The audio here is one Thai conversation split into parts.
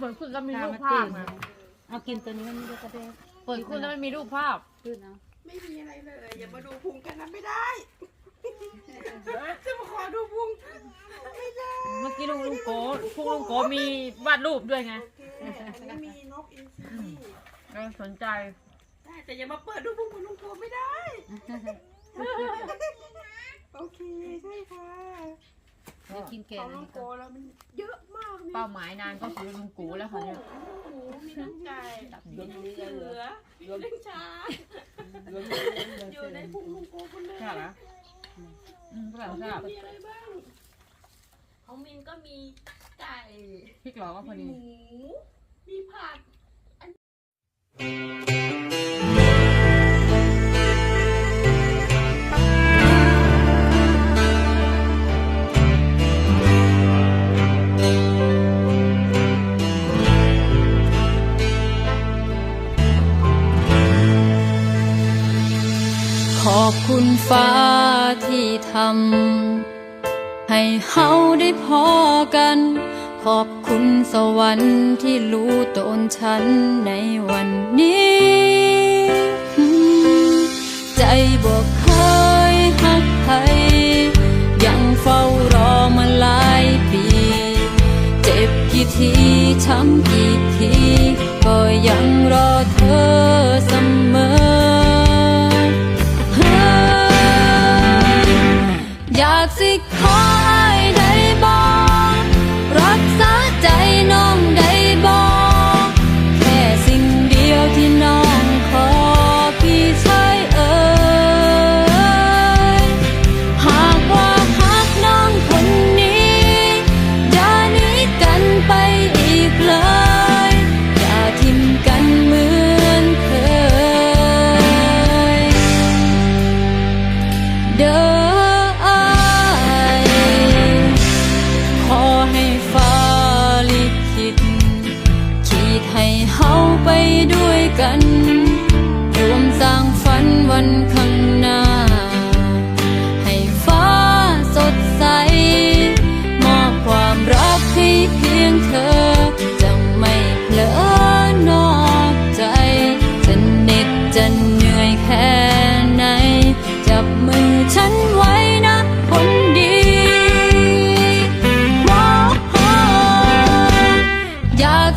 เปิดขึ้นแล้วมีตารูปมาภาเต้พนนะเอากินตัวนี้มันจะกระเด้งเปิดขึ้นแล้วมันมีรูปภาพขึ้นเอาไม่มีอะไรเลย อย่ามาดูพุงกันนะไม่ได้จะมาขอดูพุงไม่ได้ เมื่อกี้ลุงลุงโกพวกลุงโกมีวาดรูปด้วยไงไม่มีนกอินทรีเราสนใจได้แต่อย่ามาเปิดดูพุงของลุงโกไม่ได้ โอเคใช่ค่ะเดี๋ยวกินแกของงลุงโกแล้วมันเยอะมากนี่ เป้าหมายนานก็คือลุงกูแล้วค่ะเนี่ยหมูมีน้ำไก่มีน้ำเสือมีเลี้ยงช้างอยู่ในพุงลุงโกคนเลยใช่เหรออืมก็แบบทราบมีอะไรบ้างของมินก็มีไก่พริกหลอก็พอมีดีหมูมีผัก ฟ้าที่ทำให้เฮาได้พอกัน ขอบคุณสวรรค์ที่รู้ตนฉันในวันนี้ ใจบอกเคยหักใครยังเฝ้ารอมาหลายปี เจ็บกี่ทีช้ำกี่ที ก็ยังรอเธอ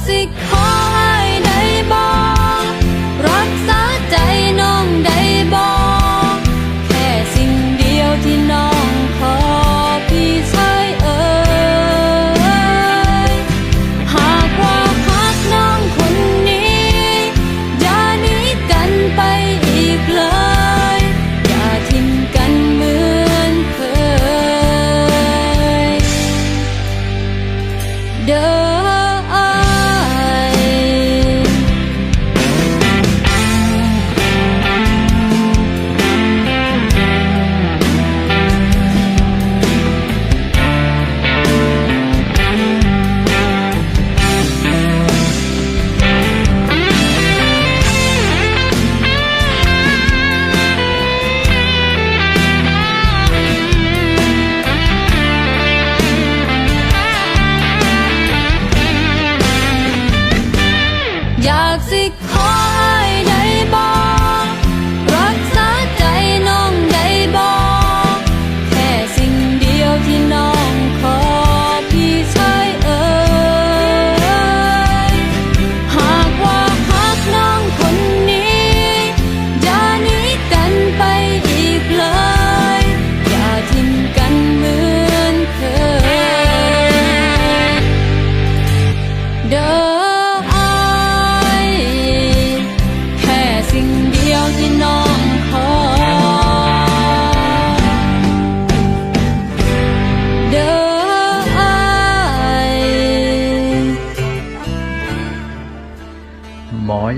อย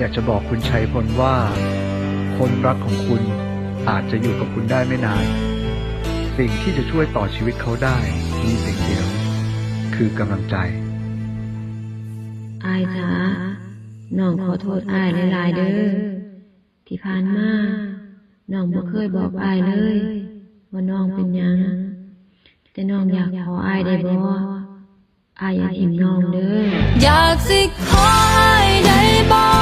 ากจะบอกคุณชัยพลว่า คนรักของคุณอาจจะอยู่กับคุณได้ไม่นาน สิ่งที่จะช่วยต่อชีวิตเขาได้มีสิ่งเดียว คือกำลังใจ อายจ้าน้องขอโทษอายหลายๆเด้อที่ผ่านมาน้องบ่เคยบอกอายเลย ว่าน้องเป็นยังแต่น้องอยากขออายได้บ่อายอยากเห็นน้องเด้ออยากสิขออายได้บ่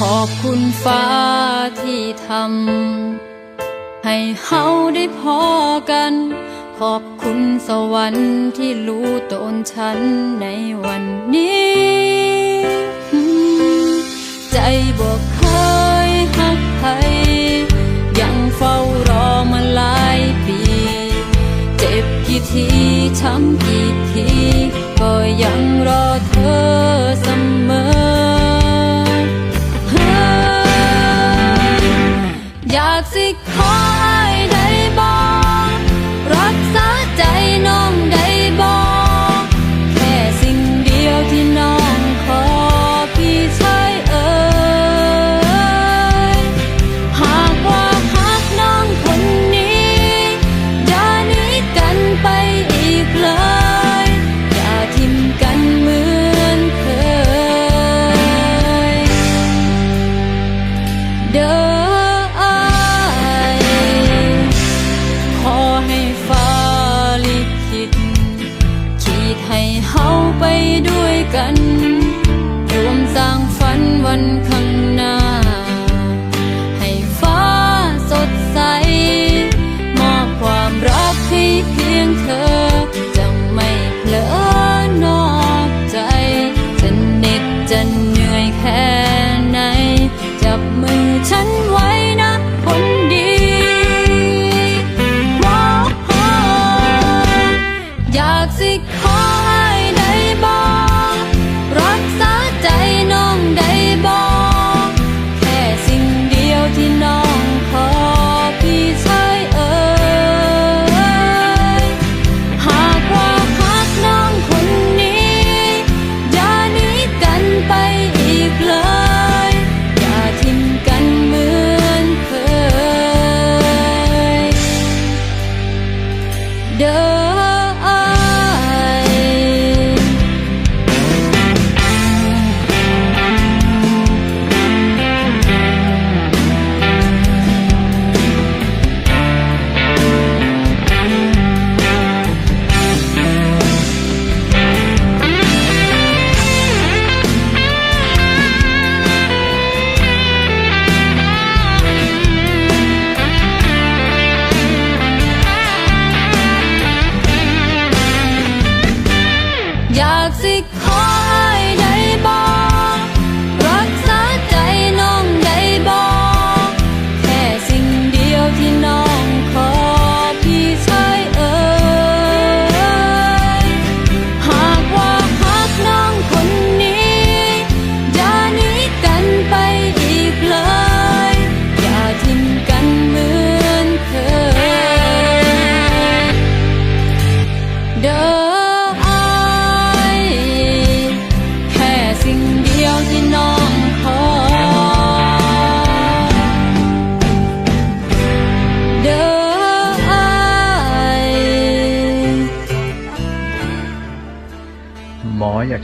ขอบคุณฟ้าที่ทำให้เฮาได้พอกัน ขอบคุณสวรรค์ที่รู้ตนฉันในวันนี้ ใจบอก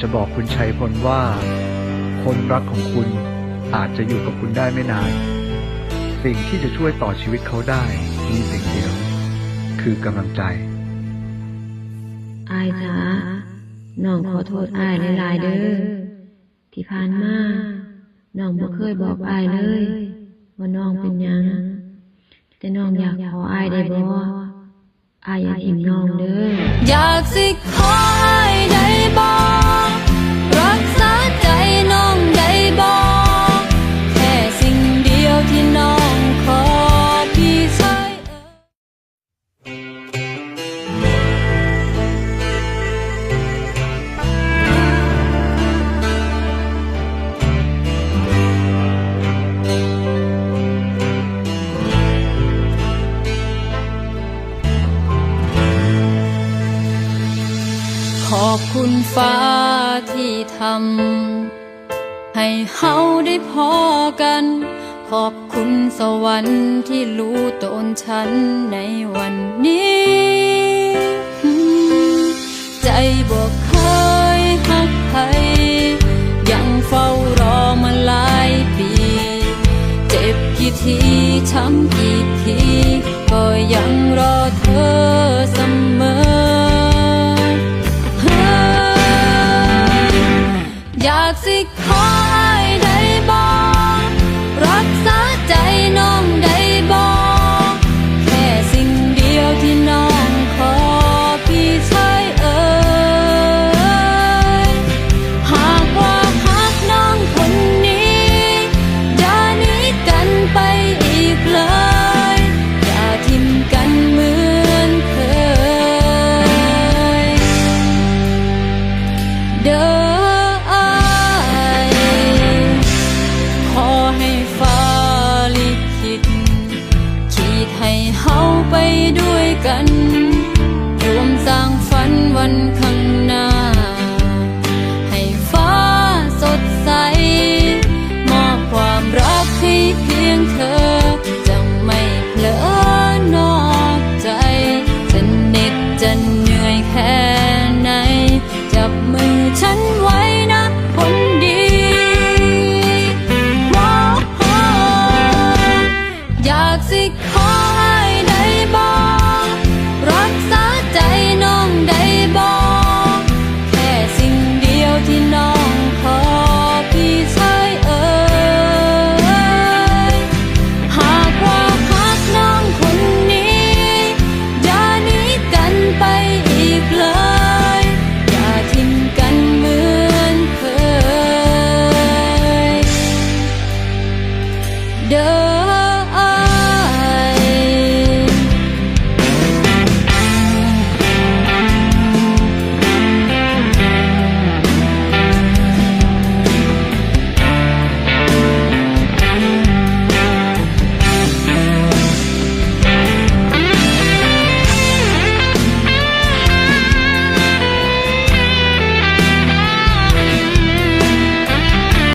ะบอกคุณชัยพลว่า คนรักของคุณอาจจะอยู่กับคุณได้ไม่นาน สิ่งที่จะช่วยต่อชีวิตเขาได้มีสิ่งเดียว คือกำลังใจอายจ้าน้องขอโทษอายหลายเด้อที่ผ่านมาน้องบ่เคยบอกอายเลยว่าน้องเป็นยังแต่น้องอยากขออายได้บ่อายอย่าทิ้งน้องเด้ออยากสิขอ ฟ้าที่ทำให้เฮาได้พอกัน ขอบคุณสวรรค์ที่รู้ตนฉันในวันนี้ ใจบอกเคยหักใครยังเฝ้ารอมาหลายปี เจ็บกี่ทีช้ำกี่ทีก็ยังรอ